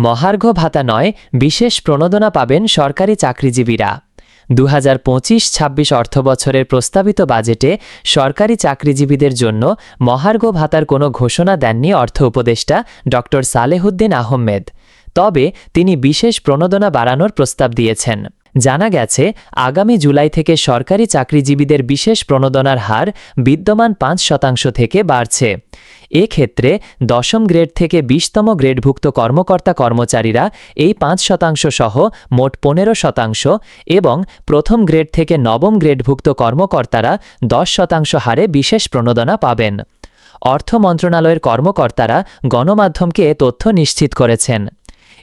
মহার্ঘ ভাতা নয়, বিশেষ প্রণোদনা পাবেন সরকারি চাকরিজীবীরা। দু হাজার পঁচিশ ছাব্বিশ অর্থবছরের প্রস্তাবিত বাজেটে সরকারি চাকরিজীবীদের জন্য মহার্ঘ ভাতার কোনো ঘোষণা দেননি অর্থ উপদেষ্টা ড সালেহুদ্দিন আহমেদ। তবে তিনি বিশেষ প্রণোদনা বাড়ানোর প্রস্তাব দিয়েছেন। জানা গেছে, আগামী জুলাই থেকে সরকারি চাকরিজীবীদের বিশেষ প্রণোদনার হার বিদ্যমান পাঁচ শতাংশ থেকে বাড়ছে। এক্ষেত্রে দশম গ্রেড থেকে বিশতম গ্রেডভুক্ত কর্মকর্তা কর্মচারীরা এই পাঁচ শতাংশ সহ মোট পনেরো শতাংশ এবং প্রথম গ্রেড থেকে নবম গ্রেডভুক্ত কর্মকর্তারা দশ শতাংশ হারে বিশেষ প্রণোদনা পাবেন। অর্থ মন্ত্রণালয়ের কর্মকর্তারা গণমাধ্যমকে তথ্য নিশ্চিত করেছেন।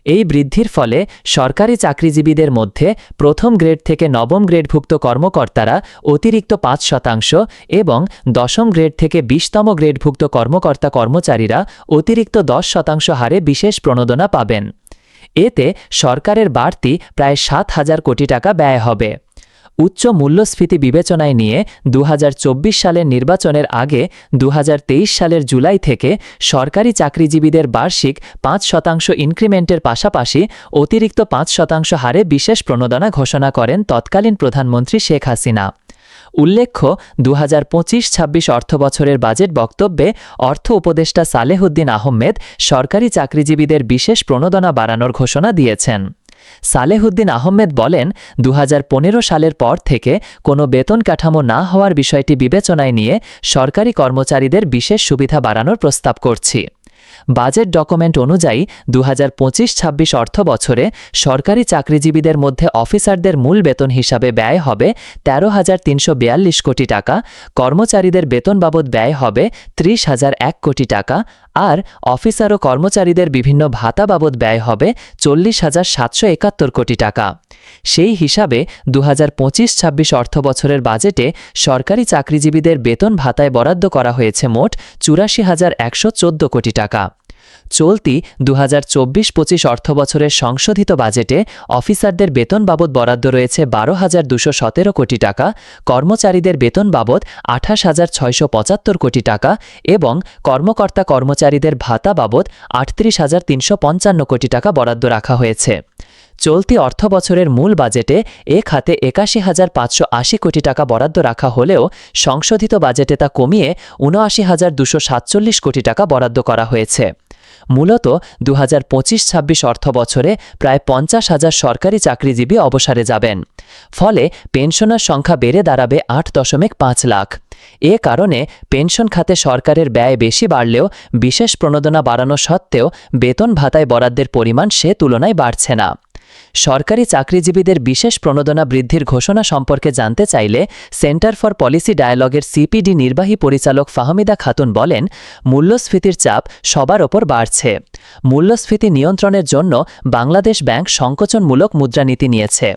এই বৃদ্ধির ফলে সরকারি চাকরিজীবীদের মধ্যে প্রথম গ্রেড থেকে নবম গ্রেডভুক্ত কর্মকর্তারা অতিরিক্ত পাঁচ শতাংশ এবং দশম গ্রেড থেকে বিশতম গ্রেডভুক্ত কর্মকর্তা কর্মচারীরা অতিরিক্ত দশ শতাংশ হারে বিশেষ প্রণোদনা পাবেন। এতে সরকারের বাড়তি প্রায় সাত হাজার কোটি টাকা ব্যয় হবে। উচ্চ মূল্যস্ফীতি বিবেচনায় নিয়ে দু হাজার চব্বিশ সালের নির্বাচনের আগে দু হাজার তেইশ সালের জুলাই থেকে সরকারি চাকরিজীবীদের বার্ষিক পাঁচ শতাংশ ইনক্রিমেন্টের পাশাপাশি অতিরিক্ত পাঁচ শতাংশ হারে বিশেষ প্রণোদনা ঘোষণা করেন তৎকালীন প্রধানমন্ত্রী শেখ হাসিনা। উল্লেখ্য দু হাজার পঁচিশ ছাব্বিশ অর্থবছরের বাজেট বক্তব্যে অর্থ উপদেষ্টা সালেহুদ্দিন আহমেদ সরকারি চাকরিজীবীদের বিশেষ প্রণোদনা বাড়ানোর ঘোষণা দিয়েছেন। সালেহুদ্দিন আহমেদ বলেন দু হাজার পনেরো সালের পর থেকে কোনো বেতন কাঠামো না হওয়ার বিষয়টি বিবেচনায় নিয়ে সরকারি কর্মচারীদের বিশেষ সুবিধা বাড়ানোর প্রস্তাব করছি। বাজেট ডকুমেন্ট অনুযায়ী দু হাজার পঁচিশ ছাব্বিশ অর্থ বছরে সরকারি চাকরিজীবীদের মধ্যে অফিসারদের মূল বেতন হিসাবে ব্যয় হবে তেরো হাজার তিনশো কোটি টাকা, কর্মচারীদের বেতন বাবদ ব্যয় হবে ত্রিশ হাজার এক কোটি টাকা আর অফিসার ও কর্মচারীদের বিভিন্ন ভাতা বাবদ ব্যয় হবে চল্লিশ হাজার সাতশো একাত্তর কোটি টাকা। সেই হিসাবে দু হাজার পঁচিশ ছাব্বিশ অর্থ বছরের বাজেটে সরকারি চাকরিজীবীদের বেতন ভাতায় বরাদ্দ করা হয়েছে মোট চুরাশি হাজার একশো কোটি টাকা। চলতি দু হাজার চব্বিশ পঁচিশ অর্থবছরের সংশোধিত বাজেটে অফিসারদের বেতন বাবদ বরাদ্দ রয়েছে বারো হাজার দুশো সতেরো কোটি টাকা, কর্মচারীদের বেতন বাবদ আঠাশ হাজার ছয়শো পঁচাত্তর কোটি টাকা এবং কর্মকর্তা কর্মচারীদের ভাতা বাবদ আটত্রিশ হাজার তিনশো পঞ্চান্ন কোটি টাকা বরাদ্দ রাখা হয়েছে। চলতি অর্থ বছরের মূল বাজেটে এ খাতে একাশি হাজার পাঁচশো আশি কোটি টাকা বরাদ্দ রাখা হলেও সংশোধিত বাজেটে তা কমিয়ে উনআশি হাজার দুশো সাতচল্লিশ কোটি টাকা বরাদ্দ করা হয়েছে। মূলত দু হাজার পঁচিশ ছাব্বিশ অর্থ বছরে প্রায় পঞ্চাশ হাজার সরকারি চাকরিজীবী অবসরে যাবেন। ফলে পেনশনার সংখ্যা বেড়ে দাঁড়াবে আট দশমিক পাঁচ লাখ। এ কারণে পেনশন খাতে সরকারের ব্যয় বেশি বাড়লেও বিশেষ প্রণোদনা বাড়ানো সত্ত্বেও বেতন ভাতায় বরাদ্দের পরিমাণ সে তুলনায় বাড়ছে না। সরকারি চাকরিজীবীদের বিশেষ প্রণোদনা বৃদ্ধির ঘোষণা সম্পর্কে জানতে চাইলে সেন্টার ফর পলিসি ডায়ালগের সিপিডি নির্বাহী পরিচালক ফাহমিদা খাতুন বলেন, মূল্যস্ফীতির চাপ সবার ওপর বাড়ছে। মূল্যস্ফীতি নিয়ন্ত্রণের জন্য বাংলাদেশ ব্যাংক সংকোচনমূলক মুদ্রানীতি নিয়েছে।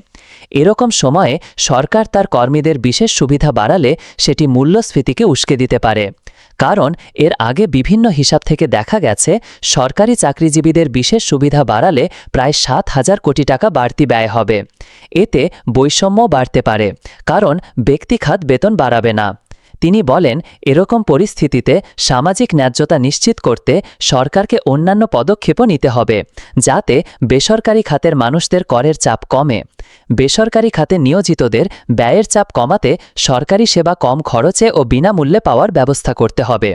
এরকম সময়ে সরকার তার কর্মীদের বিশেষ সুবিধা বাড়ালে সেটি মূল্যস্ফীতিকে উস্কে দিতে পারে। কারণ এর আগে বিভিন্ন হিসাব থেকে দেখা গেছে, সরকারি চাকরিজীবীদের বিশেষ সুবিধা বাড়ালে প্রায় সাত হাজার কোটি টাকা বাড়তি ব্যয় হবে। এতে বৈষম্য বাড়তে পারে, কারণ ব্যক্তিখাত বেতন বাড়াবে না। তিনি বলেন, এরকম পরিস্থিতিতে সামাজিক ন্যায্যতা নিশ্চিত করতে সরকারকে অন্যান্য পদক্ষেপও নিতে হবে, যাতে বেসরকারি খাতের মানুষদের করের চাপ কমে। বেসরকারি খাতে নিয়োজিতদের ব্যয়ের চাপ কমাতে সরকারি সেবা কম খরচে ও বিনামূল্যে পাওয়ার ব্যবস্থা করতে হবে।